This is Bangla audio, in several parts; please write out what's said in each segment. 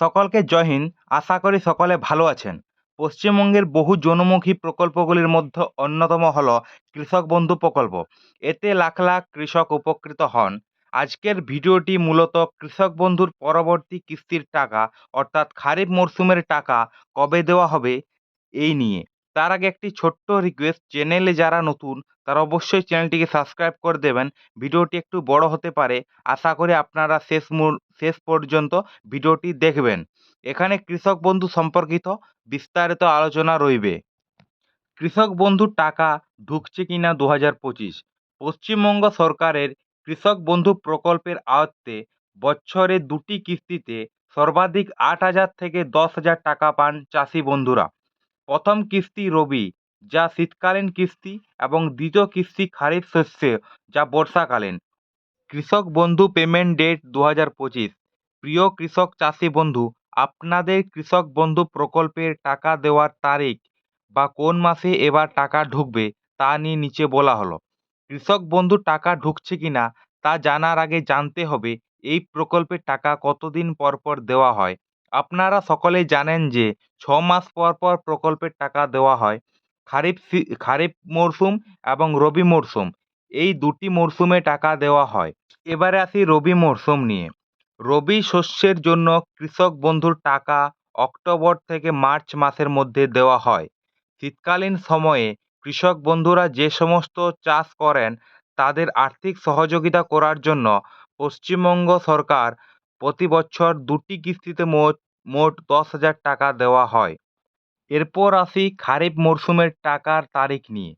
সকলকে জয় হিন্দ। আশা করি সকলে ভালো আছেন। পশ্চিমবঙ্গের বহু জনমুখী প্রকল্পগুলির মধ্যে অন্যতম হল কৃষক বন্ধু প্রকল্প। এতে লাখ লাখ কৃষক উপকৃত হন। আজকের ভিডিওটি মূলত কৃষক বন্ধুর পরবর্তী কিস্তির টাকা, অর্থাৎ খারিফ মরশুমের টাকা কবে দেওয়া হবে, এই নিয়ে। তার আগে একটি ছোট্ট রিকোয়েস্ট চ্যানেলে যারা নতুন, তারা অবশ্যই চ্যানেলটিকে সাবস্ক্রাইব করে দেবেন। ভিডিওটি একটু বড় হতে পারে। আশা করি আপনারা শেষ মূল, শেষ পর্যন্ত ভিডিওটি দেখবেন। এখানে কৃষক বন্ধু সম্পর্কিত বিস্তারিত আলোচনা রইবে। কৃষক বন্ধুর টাকা ঢুকছে কিনা দু হাজার পঁচিশ? পশ্চিমবঙ্গ সরকারের কৃষক বন্ধু প্রকল্পের আয়ত্তে বছরে দুটি কিস্তিতে সর্বাধিক আট হাজার থেকে দশ হাজার টাকা পান চাষি বন্ধুরা। প্রথম কিস্তি রবি, যা শীতকালীন কিস্তি এবং দ্বিতীয় কিস্তি খারিফ শস্যে, যা বর্ষাকালীন। কৃষক বন্ধু পেমেন্ট ডেট দু হাজার পঁচিশ। প্রিয় কৃষক চাষি বন্ধু, আপনাদের কৃষক বন্ধু প্রকল্পের টাকা দেওয়ার তারিখ বা কোন মাসে এবার টাকা ঢুকবে তা নিয়ে নিচে বলা হলো। কৃষক বন্ধু টাকা ঢুকছে কি না তা জানার আগে জানতে হবে, এই প্রকল্পের টাকা কতদিন পর পর দেওয়া হয়? আপনারা সকলেই জানেন যে ছ মাস পর পর প্রকল্পের টাকা দেওয়া হয়। খারিফ খারিফ মরশুম এবং রবি মরশুম এই দুটি মরশুমে টাকা দেওয়া হয়। এবারে আসি রবি মরশুম নিয়ে। রবি শস্যের জন্য কৃষক বন্ধুর টাকা অক্টোবর থেকে মার্চ মাসের মধ্যে দেওয়া হয়। শীতকালীন সময়ে কৃষক বন্ধুরা যে সমস্ত চাষ করেন, তাদের আর্থিক সহযোগিতা করার জন্য পশ্চিমবঙ্গ সরকার প্রতি বছর দুটি কিস্তিতে মোট দশ হাজার টাকা দেওয়া হয়। এরপর আসি খারিফ মরশুমের টাকার তারিখ নিয়ে।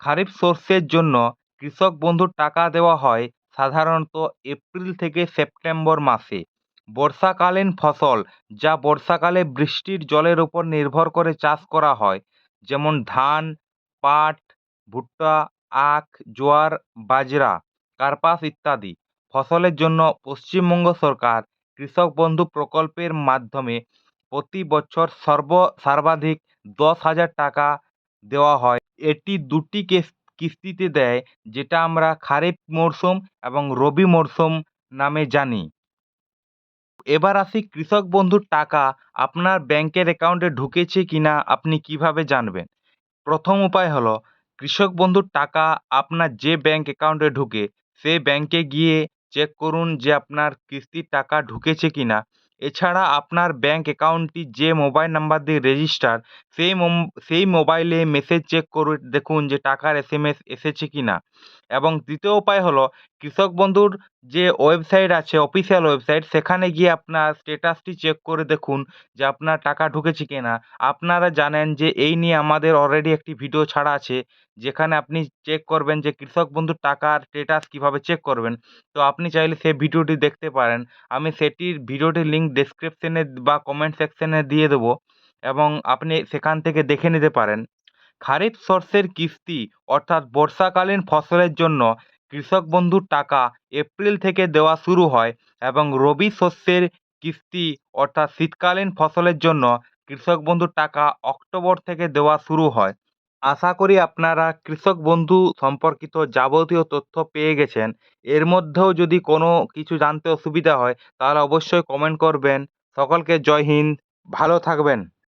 খারিফ শস্যের জন্য কৃষক বন্ধুর টাকা দেওয়া হয় সাধারণত এপ্রিল থেকে সেপ্টেম্বর মাসে। বর্ষাকালীন ফসল, যা বর্ষাকালে বৃষ্টির জলের উপর নির্ভর করে চাষ করা হয়, যেমন ধান, পাট, ভুট্টা, আখ, জোয়ার, বাজরা, কার্পাস ইত্যাদি। ফসলের জন্য পশ্চিমবঙ্গ সরকার কৃষক বন্ধু প্রকল্পের মাধ্যমে প্রতি বছর সর্ব সর্বাধিক দশ হাজার টাকা দেওয়া হয়। এটি দুটি কেস কিস্তিতে দেয়, যেটা আমরা খারিফ মরশুম এবং রবি মরশুম নামে জানি। এবার আসি কৃষক বন্ধুর টাকা আপনার ব্যাংকের অ্যাকাউন্টে ঢুকেছে কিনা আপনি কীভাবে জানবেন? প্রথম উপায় হলো, কৃষক বন্ধুর টাকা আপনার যে ব্যাংক অ্যাকাউন্টে ঢুকে, সে ব্যাংকে গিয়ে চেক করুন যে আপনার কিস্তির টাকা ঢুকেছে কিনা। এছাড়া আপনার ব্যাঙ্ক অ্যাকাউন্টটি যে মোবাইল নাম্বার দিয়ে রেজিস্টার সেই সেই মোবাইলে মেসেজ চেক করে দেখুন যে টাকার এস এম এস এসেছে কিনা। এবং দ্বিতীয় উপায় হলো কৃষক বন্ধুর যে ওয়েবসাইট আছে, অফিসিয়াল ওয়েবসাইট, সেখানে গিয়ে আপনার স্টেটাসটি চেক করে দেখুন যে আপনার টাকা ঢুকেছে কিনা। আপনারা জানেন যে এই নিয়ে আমাদের অলরেডি একটি ভিডিও ছাড়া আছে, যেখানে আপনি চেক করবেন যে কৃষক বন্ধুর টাকার স্টেটাস কীভাবে চেক করবেন। তো আপনি চাইলে সেই ভিডিওটি দেখতে পারেন। আমি সেটির ভিডিওটির লিঙ্ক ডেসক্রিপশনে বা কমেন্ট সেকশনে দিয়ে দেবো এবং আপনি সেখান থেকে দেখে নিতে পারেন। খারিফ শস্যের কিস্তি অর্থাৎ বর্ষাকালীন ফসলের জন্য কৃষক বন্ধুর টাকা এপ্রিল থেকে দেওয়া শুরু হয় এবং রবি শস্যের কিস্তি অর্থাৎ শীতকালীন ফসলের জন্য কৃষক বন্ধুর টাকা অক্টোবর থেকে দেওয়া শুরু হয়। আশা করি আপনারা কৃষক বন্ধু সম্পর্কিত যাবতীয় তথ্য পেয়ে গেছেন। এর মধ্যেও যদি কোনো কিছু জানতে অসুবিধা হয় তাহলে অবশ্যই কমেন্ট করবেন। সকলকে জয় হিন্দ। ভালো থাকবেন।